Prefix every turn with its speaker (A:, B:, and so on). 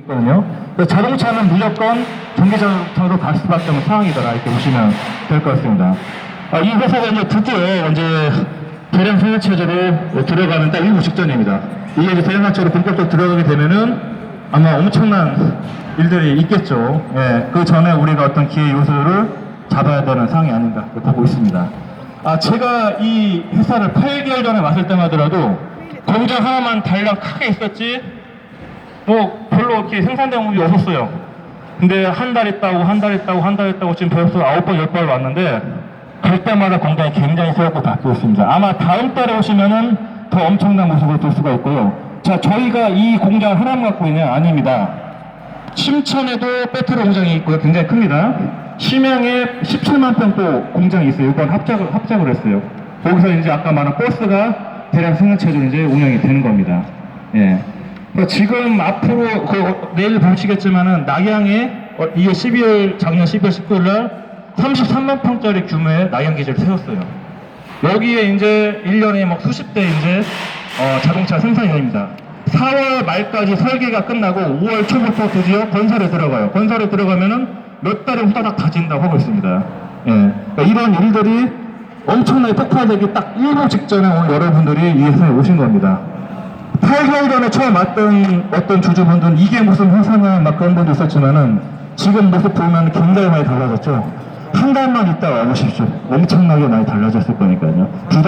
A: 있거든요. 그래서 자동차는 무조건 전기자동차로 갈 수밖에 없는 상황이더라 이렇게 보시면 될 것 같습니다. 아, 이 회사가 이제 드디어 이제 대량 생산 체제로 들어가는 딱 일부 직전입니다. 이게 이제 대량 생산 체제로 본격적으로 들어가게 되면은 아마 엄청난 일들이 있겠죠. 예, 그 전에 우리가 어떤 기회 요소를 잡아야 되는 상황이 아닌가 보고 있습니다. 아, 제가 이 회사를 8개월 전에 왔을 때마더라도 공장 하나만 달랑 크게 있었지 뭐 별로 이렇게 생산된 공이 없었어요. 근데 한달 있다고 한달 있다고 한달 있다고 지금 벌써 아홉 번 열 번 왔는데 갈 때마다 공장이 굉장히 새롭고 바뀌고 있습니다. 아마 다음 달에 오시면은 더 엄청난 모습을 볼 수가 있고요. 자 저희가 이 공장 하나만 갖고 있냐 아닙니다. 심천에도 배터리 공장이 있고요. 굉장히 큽니다. 심양에 17만 평도 공장이 있어요. 이건 합작을, 합작을 했어요. 거기서 이제 아까 말한 버스가 대량 생산체제로 이제 운영이 되는 겁니다. 예. 그러니까 지금 앞으로 그 내일 보시겠지만은 낙양에 어, 이게 12월 작년 12월 19일 날 33만 평짜리 규모의 낙양 기지를 세웠어요. 여기에 이제 1년에 막 수십 대 이제 어, 자동차 생산이 됩니다. 4월 말까지 설계가 끝나고 5월 초부터 드디어 건설에 들어가요. 건설에 들어가면은 몇 달에 후다닥 다 진다고 하고 있습니다. 예. 그러니까 이런 일들이 엄청나게 폭발되기 딱 1분 직전에 오늘 여러분들이 이 회사에 오신 겁니다. 8개월 전에 처음 왔던 어떤 주주분들은 이게 무슨 회사냐 막 그런 분도 있었지만은 지금 모습 보면 굉장히 많이 달라졌죠. 한 달만 있다 와보십시오. 엄청나게 많이 달라졌을 거니까요.